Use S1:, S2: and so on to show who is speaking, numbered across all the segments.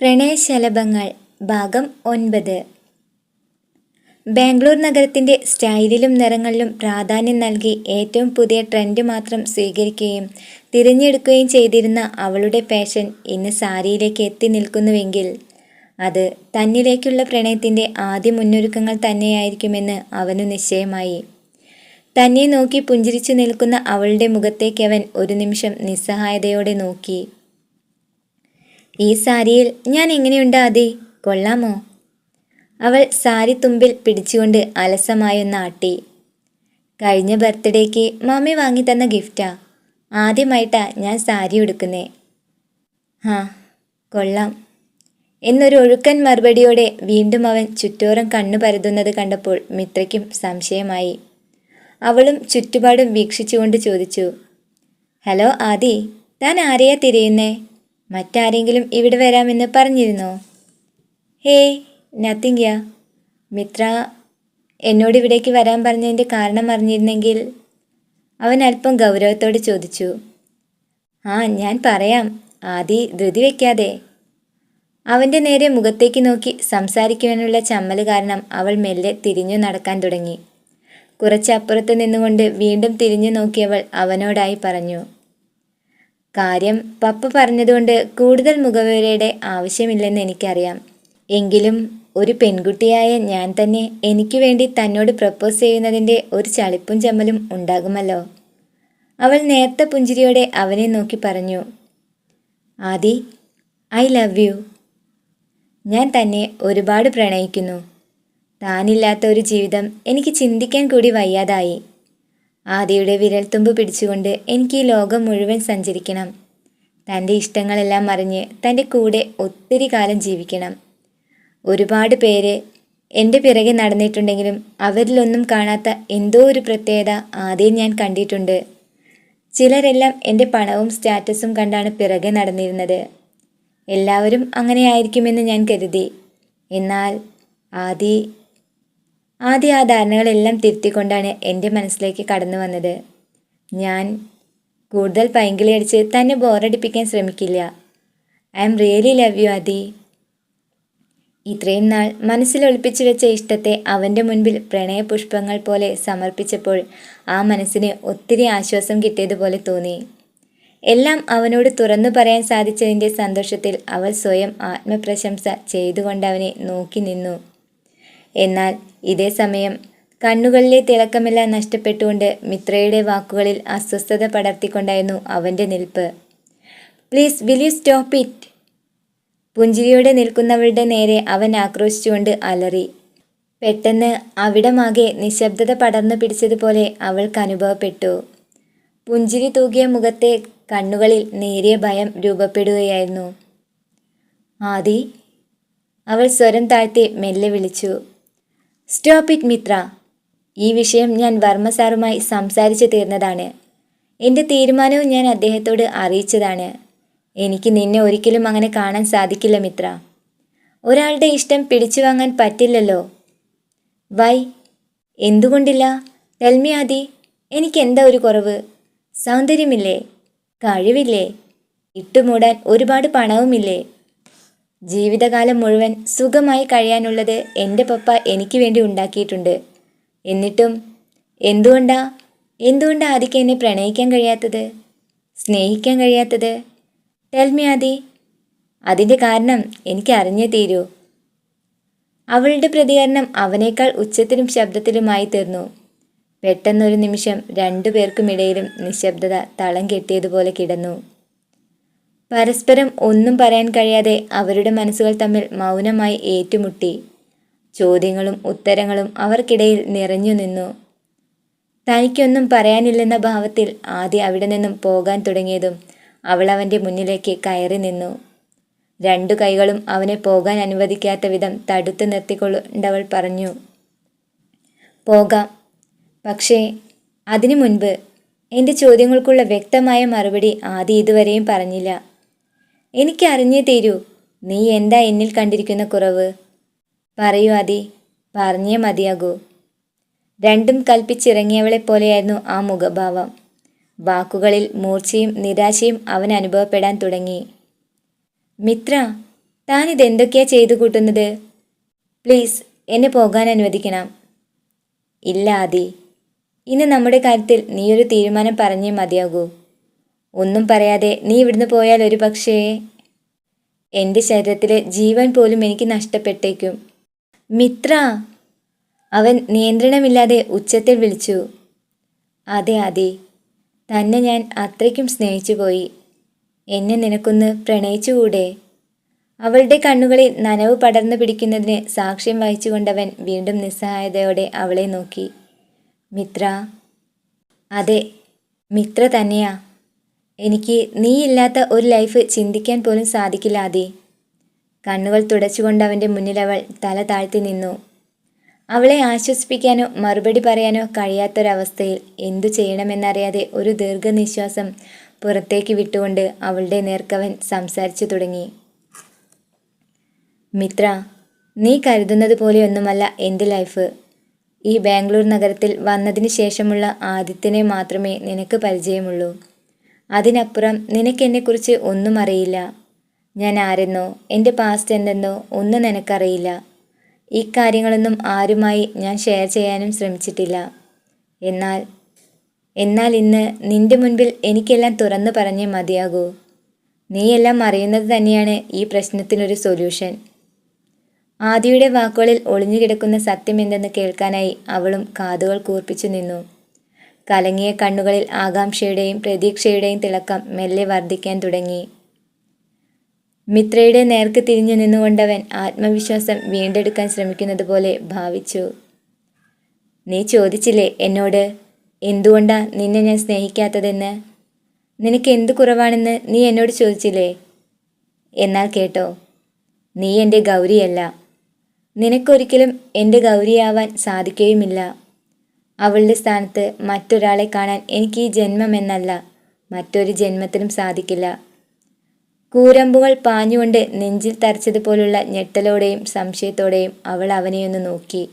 S1: പ്രണയശലഭങ്ങൾ ഭാഗം ഒൻപത്. ബാംഗ്ലൂർ നഗരത്തിന്റെ സ്റ്റൈലിലും നിറങ്ങളിലും പ്രാധാന്യം നൽകി ഏറ്റവും പുതിയ ട്രെൻഡ് മാത്രം സ്വീകരിക്കുകയും തിരഞ്ഞെടുക്കുകയും ചെയ്തിരുന്ന അവളുടെ ഫാഷൻ ഇന്ന് സാരിയിലേക്ക് എത്തി നിൽക്കുന്നുവെങ്കിൽ അത് തന്നിലേക്കുള്ള പ്രണയത്തിന്റെ ആദ്യ മുന്നൊരുക്കങ്ങൾ തന്നെയായിരിക്കുമെന്ന് അവനു നിശ്ചയമായി. തന്നെ നോക്കി പുഞ്ചിരിച്ചു നിൽക്കുന്ന അവളുടെ മുഖത്തേക്ക് അവൻ ഒരു നിമിഷം നിസ്സഹായതയോടെ നോക്കി. ഈ സാരിയിൽ ഞാൻ എങ്ങനെയുണ്ട് ആദി? കൊള്ളാമോ? അവൾ സാരി തുമ്പിൽ പിടിച്ചുകൊണ്ട് അലസമായൊന്ന് ആട്ടി. കഴിഞ്ഞ ബർത്ത്ഡേക്ക് മമ്മി വാങ്ങി തന്ന ഗിഫ്റ്റാ. ആദ്യമായിട്ടാ ഞാൻ സാരി ഉടുക്കുന്നേ. ആ കൊള്ളാം. എന്നൊരു ഒഴുക്കൻ മറുപടിയോടെ വീണ്ടും അവൻ ചുറ്റോറും കണ്ണു പരതുന്നത് കണ്ടപ്പോൾ മിത്രയ്ക്കും സംശയമായി. അവളും ചുറ്റുപാടും വീക്ഷിച്ചുകൊണ്ട് ചോദിച്ചു ഹലോ ആദി താൻ ആരെയാ തിരയുന്നേ? മറ്റാരെങ്കിലും ഇവിടെ വരാമെന്ന് പറഞ്ഞിരുന്നോ? ഹേ നത്തിങ് യാ മിത്ര എന്നോട് ഇവിടേക്ക് വരാൻ പറഞ്ഞതിന്റെ കാരണം അറിഞ്ഞിരുന്നെങ്കിൽ അവൻ അല്പം ഗൗരവത്തോടെ ചോദിച്ചു. ആ ഞാൻ പറയാം. ആദി ധൃതി വയ്ക്കാതെ അവന്റെ നേരെ മുഖത്തേക്ക് നോക്കി സംസാരിക്കുവാനുള്ള ചമ്മൽ കാരണം അവൾ മെല്ലെ തിരിഞ്ഞു നടക്കാൻ തുടങ്ങി. കുറച്ചപ്പുറത്ത് നിന്നുകൊണ്ട് വീണ്ടും തിരിഞ്ഞു നോക്കിയവൾ അവനോടായി പറഞ്ഞു. കാര്യം പപ്പ പറഞ്ഞതുകൊണ്ട് കൂടുതൽ മുഖവിവരയുടെ ആവശ്യമില്ലെന്ന് എനിക്കറിയാം. എങ്കിലും ഒരു പെൺകുട്ടിയായ ഞാൻ തന്നെ എനിക്ക് വേണ്ടി തന്നോട് പ്രപ്പോസ് ചെയ്യുന്നതിന്റെ ഒരു ചളിപ്പും ചമ്മലും ഉണ്ടാകുമല്ലോ. അവൾ നേർത്ത പുഞ്ചിരിയോടെ അവനെ നോക്കി പറഞ്ഞു ആദി ഐ ലവ് യു. ഞാൻ തന്നെ ഒരുപാട് പ്രണയിക്കുന്നു. താനില്ലാത്ത ഒരു ജീവിതം എനിക്ക് ചിന്തിക്കാൻ കൂടി വയ്യാതായി. ആദിയുടെ വിരൽത്തുമ്പ് പിടിച്ചുകൊണ്ട് എനിക്ക് ഈ ലോകം മുഴുവൻ സഞ്ചരിക്കണം. തന്റെ ഇഷ്ടങ്ങളെല്ലാം അറിഞ്ഞ് തന്റെ കൂടെ ഒത്തിരി കാലം ജീവിക്കണം. ഒരുപാട് പേര് എന്റെ പിറകെ നടന്നിട്ടുണ്ടെങ്കിലും അവരിലൊന്നും കാണാത്ത എന്തോ ഒരു പ്രത്യേകത ആദ്യം ഞാൻ കണ്ടിട്ടുണ്ട്. ചിലരെല്ലാം എന്റെ പണവും സ്റ്റാറ്റസും കണ്ടാണ് പിറകെ നടന്നിരുന്നത്. എല്ലാവരും അങ്ങനെയായിരിക്കുമെന്ന് ഞാൻ കരുതി. എന്നാൽ ആദി ആദ്യ ആ ധാരണകളെല്ലാം തിരുത്തിക്കൊണ്ടാണ് എന്റെ മനസ്സിലേക്ക് കടന്നു വന്നത്. ഞാൻ കൂടുതൽ പൈങ്കിളി അടിച്ച് തന്നെ ബോറടിപ്പിക്കാൻ ശ്രമിക്കില്ല. I am really love you അതി ഇത്രയും നാൾ മനസ്സിൽ ഒളിപ്പിച്ചു വെച്ച ഇഷ്ടത്തെ അവന്റെ മുൻപിൽ പ്രണയപുഷ്പങ്ങൾ പോലെ സമർപ്പിച്ചപ്പോൾ ആ മനസ്സിന് ഒത്തിരി ആശ്വാസം കിട്ടിയതുപോലെ തോന്നി. എല്ലാം അവനോട് തുറന്നു പറയാൻ സാധിച്ചതിന്റെ സന്തോഷത്തിൽ അവൾ സ്വയം ആത്മപ്രശംസ ചെയ്തുകൊണ്ട് അവനെ നോക്കി നിന്നു. എന്നാൽ ഇതേ സമയം കണ്ണുകളിലെ തിളക്കമെല്ലാം നഷ്ടപ്പെട്ടുകൊണ്ട് മിത്രയുടെ വാക്കുകളിൽ അസ്വസ്ഥത പടർത്തിക്കൊണ്ടായിരുന്നു അവന്റെ നിൽപ്പ്. Please will you stop it പുഞ്ചിരിയോടെ നിൽക്കുന്നവരുടെ നേരെ അവൻ ആക്രോശിച്ചുകൊണ്ട് അലറി. പെട്ടെന്ന് അവിടമാകെ നിശബ്ദത പടർന്നു പിടിച്ചതുപോലെ അവൾക്ക് അനുഭവപ്പെട്ടു. പുഞ്ചിരി തൂകിയ മുഖത്തെ കണ്ണുകളിൽ നേരിയ ഭയം രൂപപ്പെടുകയായിരുന്നു. ആദി അവൾ സ്വരം താഴ്ത്തി മെല്ലെ വിളിച്ചു. സ്റ്റോപ്പ് ഇറ്റ് മിത്ര ഈ വിഷയം ഞാൻ വർമ്മ സാറുമായി സംസാരിച്ചു തീർന്നതാണ്. എന്റെ തീരുമാനവും ഞാൻ അദ്ദേഹത്തോട് അറിയിച്ചതാണ്. എനിക്ക് നിന്നെ ഒരിക്കലും അങ്ങനെ കാണാൻ സാധിക്കില്ല മിത്ര. ഒരാളുടെ ഇഷ്ടം പിടിച്ചു വാങ്ങാൻ പറ്റില്ലല്ലോ. വൈ എന്തുകൊണ്ടില്ല? തെൽമി ആദി. എനിക്ക് എന്താ ഒരു കുറവ്? സൗന്ദര്യമില്ലേ? കഴിവില്ലേ? ഇട്ടുമൂടാൻ ഒരുപാട് പണവുമില്ലേ? ജീവിതകാലം മുഴുവൻ സുഖമായി കഴിയാനുള്ളത് എന്റെ പപ്പ എനിക്ക് വേണ്ടി ഉണ്ടാക്കിയിട്ടുണ്ട്. എന്നിട്ടും എന്തുകൊണ്ടാ എന്തുകൊണ്ടാ ആദിക്ക് എന്നെ പ്രണയിക്കാൻ കഴിയാത്തത്? സ്നേഹിക്കാൻ കഴിയാത്തത്? Tell me Aadi. അതിന്റെ കാരണം എനിക്ക് അറിഞ്ഞേ തീരൂ. അവളുടെ പ്രതികരണം അവനേക്കാൾ ഉച്ചത്തിലും ശബ്ദത്തിലുമായി തീർന്നു. പെട്ടെന്നൊരു നിമിഷം രണ്ടു പേർക്കുമിടയിലും നിശബ്ദത തളം കെട്ടിയതുപോലെ കിടന്നു. പരസ്പരം ഒന്നും പറയാൻ കഴിയാതെ അവരുടെ മനസ്സുകൾ തമ്മിൽ മൗനമായി ഏറ്റുമുട്ടി. ചോദ്യങ്ങളും ഉത്തരങ്ങളും അവർക്കിടയിൽ നിറഞ്ഞു നിന്നു. തനിക്കൊന്നും പറയാനില്ലെന്ന ഭാവത്തിൽ ആദ്യം അവിടെ നിന്നും പോകാൻ തുടങ്ങിയതും അവൾ അവന്റെ മുന്നിലേക്ക് കയറി നിന്നു. രണ്ടു കൈകളും അവനെ പോകാൻ അനുവദിക്കാത്ത വിധം തടുത്തു നിർത്തിക്കൊണ്ടവൾ പറഞ്ഞു പോകാം. പക്ഷേ അതിനു മുൻപ് എന്റെ ചോദ്യങ്ങൾക്കുള്ള വ്യക്തമായ മറുപടി ആദ്യം ഇതുവരെയും പറഞ്ഞില്ല. എനിക്ക് അറിഞ്ഞേ തീരൂ. നീ എന്താ എന്നിൽ കണ്ടിരിക്കുന്ന കുറവ്? പറയൂ അതി പറഞ്ഞേ മതിയാകൂ. രണ്ടും കൽപ്പിച്ചിറങ്ങിയവളെ പോലെയായിരുന്നു ആ മുഖഭാവം. വാക്കുകളിൽ മൂർച്ചയും നിരാശയും അവൻ അനുഭവപ്പെടാൻ തുടങ്ങി. മിത്ര താൻ ഇതെന്തൊക്കെയാ ചെയ്തു കൂട്ടുന്നത്? പ്ലീസ് എന്നെ പോകാൻ അനുവദിക്കണം. ഇല്ല ആദി. ഇന്ന് നമ്മുടെ കാര്യത്തിൽ നീയൊരു തീരുമാനം പറഞ്ഞേ മതിയാകൂ. ഒന്നും പറയാതെ നീ ഇവിടുന്ന് പോയാൽ ഒരു പക്ഷേ എന്റെ ശരീരത്തിലെ ജീവൻ പോലും എനിക്ക് നഷ്ടപ്പെട്ടേക്കും. മിത്ര അവൻ നിയന്ത്രണമില്ലാതെ ഉച്ചത്തിൽ വിളിച്ചു. അതെ അതെ. തന്നെ ഞാൻ അത്രയ്ക്കും സ്നേഹിച്ചു പോയി. എന്നെ നിനക്കൊന്ന് പ്രണയിച്ചുകൂടെ അവളുടെ കണ്ണുകളിൽ നനവ് പടർന്നു പിടിക്കുന്നതിന് സാക്ഷ്യം വഹിച്ചുകൊണ്ടവൻ വീണ്ടും നിസ്സഹായതയോടെ അവളെ നോക്കി. മിത്ര അതെ മിത്ര തന്നെയാ. എനിക്ക് നീയില്ലാത്ത ഒരു ലൈഫ് ചിന്തിക്കാൻ പോലും സാധിക്കില്ല കണ്ണുകൾ തുടച്ചുകൊണ്ട് അവന്റെ മുന്നിൽ അവൾ തല താഴ്ത്തി നിന്നു. അവളെ ആശ്വസിപ്പിക്കാനോ മറുപടി പറയാനോ കഴിയാത്തൊരവസ്ഥയിൽ എന്തു ചെയ്യണമെന്നറിയാതെ ഒരു ദീർഘനിശ്വാസം പുറത്തേക്ക് വിട്ടുകൊണ്ട് അവളുടെ നേർക്കവൻ സംസാരിച്ചു തുടങ്ങി. മിത്ര നീ കരുതുന്നത് പോലെയൊന്നുമല്ല എന്റെ ലൈഫ്. ഈ ബാംഗ്ലൂർ നഗരത്തിൽ വന്നതിന് ശേഷമുള്ള ആദിത്യനെ മാത്രമേ നിനക്ക് പരിചയമുള്ളൂ. അതിനപ്പുറം നിനക്കെന്നെക്കുറിച്ച് ഒന്നും അറിയില്ല. ഞാൻ ആരെന്നോ എന്റെ പാസ്റ്റ് എന്തെന്നോ ഒന്നും നിനക്കറിയില്ല. ഈ കാര്യങ്ങളൊന്നും ആരുമായി ഞാൻ ഷെയർ ചെയ്യാനും ശ്രമിച്ചിട്ടില്ല. എന്നാൽ എന്നാൽ ഇന്ന് നിന്റെ മുൻപിൽ എനിക്കെല്ലാം തുറന്നു പറഞ്ഞേ മതിയാകൂ. നീയെല്ലാം അറിയുന്നത് തന്നെയാണ് ഈ പ്രശ്നത്തിനൊരു സൊല്യൂഷൻ ആദിയുടെ വാക്കുകളിൽ ഒളിഞ്ഞുകിടക്കുന്ന സത്യം എന്തെന്ന് കേൾക്കാനായി അവളും കാതുകൾ കൂർപ്പിച്ചു നിന്നു. കലങ്ങിയ കണ്ണുകളിൽ ആകാംക്ഷയുടെയും പ്രതീക്ഷയുടെയും തിളക്കം മെല്ലെ വർദ്ധിക്കാൻ തുടങ്ങി. മിത്രയുടെ നേർക്ക് തിരിഞ്ഞു നിന്നുകൊണ്ടവൻ ആത്മവിശ്വാസം വീണ്ടെടുക്കാൻ ശ്രമിക്കുന്നത് പോലെ ഭാവിച്ചു. നീ ചോദിച്ചില്ലേ എന്നോട് എന്തുകൊണ്ടാ നിന്നെ ഞാൻ സ്നേഹിക്കാത്തതെന്ന്? നിനക്ക് എന്ത് കുറവാണെന്ന് നീ എന്നോട് ചോദിച്ചില്ലേ എന്നാൽ കേട്ടോ നീ എന്റെ ഗൗരിയല്ല. നിനക്കൊരിക്കലും എന്റെ ഗൗരിയാവാൻ സാധിക്കുകയുമില്ല. അവളുടെ സ്ഥാനത്ത് മറ്റൊരാളെ കാണാൻ എനിക്ക് ഈ ജന്മമെന്നല്ല മറ്റൊരു ജന്മത്തിനും സാധിക്കില്ല. കൂരമ്പുകൾ പാഞ്ഞുകൊണ്ട് നെഞ്ചിൽ തരച്ചതുപോലുള്ള ഞെട്ടലോടെയും സംശയത്തോടെയും അവൾ അവനെയൊന്ന് നോക്കി.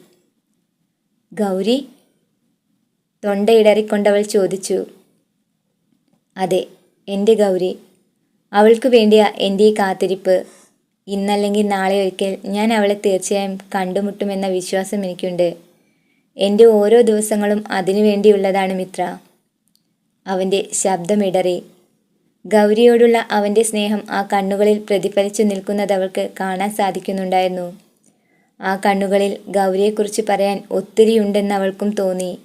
S1: ഗൗരി? തൊണ്ടയിടറിക്കൊണ്ടവൾ ചോദിച്ചു. അതെ എന്റെ ഗൗരി. അവൾക്ക് വേണ്ടിയ എന്റെ ഈ കാത്തിരിപ്പ്. ഇന്നല്ലെങ്കിൽ നാളെ ഒരിക്കൽ ഞാൻ അവളെ തീർച്ചയായും കണ്ടുമുട്ടുമെന്ന വിശ്വാസം എനിക്കുണ്ട്. എന്റെ ഓരോ ദിവസങ്ങളും അതിനു വേണ്ടിയുള്ളതാണ് മിത്ര. അവന്റെ ശബ്ദമിടറി. ഗൗരിയോടുള്ള അവന്റെ സ്നേഹം ആ കണ്ണുകളിൽ പ്രതിഫലിച്ചു നിൽക്കുന്നത് അവൾക്ക് കാണാൻ സാധിക്കുന്നുണ്ടായിരുന്നു. ആ കണ്ണുകളിൽ ഗൗരിയെക്കുറിച്ച് പറയാൻ ഒത്തിരിയുണ്ടെന്ന് അവൾക്കും തോന്നി.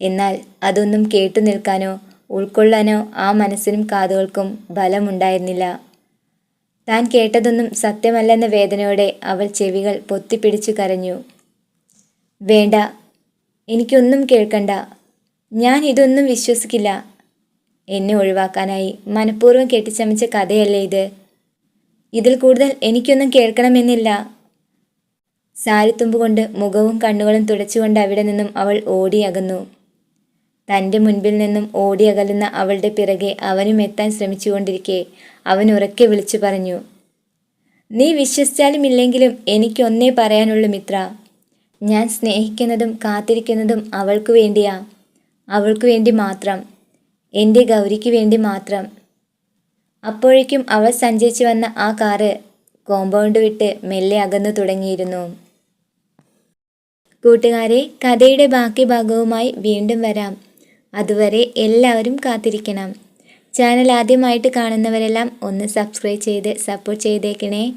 S1: എന്നാൽ അതൊന്നും കേട്ടു നിൽക്കാനോ ഉൾക്കൊള്ളാനോ ആ മനസ്സിനും കാതുകൾക്കും ബലമുണ്ടായിരുന്നില്ല. താൻ കേട്ടതൊന്നും സത്യമല്ലെന്ന വേദനയോടെ അവൾ ചെവികൾ പൊത്തിപ്പിടിച്ചു കരഞ്ഞു. വേണ്ട. എനിക്കൊന്നും കേൾക്കണ്ട. ഞാൻ ഇതൊന്നും വിശ്വസിക്കില്ല. എന്നെ ഒഴിവാക്കാനായി മനഃപൂർവം കെട്ടിച്ചമച്ച കഥയല്ലേ ഇത്? ഇതിൽ കൂടുതൽ എനിക്കൊന്നും കേൾക്കണമെന്നില്ല. സാരിത്തുമ്പ് കൊണ്ട് മുഖവും കണ്ണുകളും തുടച്ചുകൊണ്ട് അവിടെ നിന്നും അവൾ ഓടിയകന്നു. തന്റെ മുൻപിൽ നിന്നും ഓടിയകലുന്ന അവളുടെ പിറകെ അവനും എത്താൻ ശ്രമിച്ചുകൊണ്ടിരിക്കെ അവൻ ഉറക്കെ വിളിച്ചു പറഞ്ഞു നീ വിശ്വസിച്ചാലും ഇല്ലെങ്കിലും എനിക്കൊന്നേ പറയാനുള്ളൂ മിത്ര. ഞാൻ സ്നേഹിക്കുന്നതും കാത്തിരിക്കുന്നതും അവൾക്കു വേണ്ടിയാ. അവൾക്കു വേണ്ടി മാത്രം. എന്റെ ഗൗരിക്ക് വേണ്ടി മാത്രം. അപ്പോഴേക്കും അവൾ സഞ്ചരിച്ചു വന്ന ആ കാറ് കോമ്പൗണ്ട് വിട്ട് മെല്ലെ അകന്നു തുടങ്ങിയിരുന്നു. കൂട്ടുകാരെ കഥയുടെ ബാക്കി ഭാഗവുമായി വീണ്ടും വരാം. അതുവരെ എല്ലാവരും കാത്തിരിക്കണം. ചാനൽ ആദ്യമായിട്ട് കാണുന്നവരെല്ലാം ഒന്ന് സബ്സ്ക്രൈബ് ചെയ്ത് സപ്പോർട്ട് ചെയ്തേക്കണേ.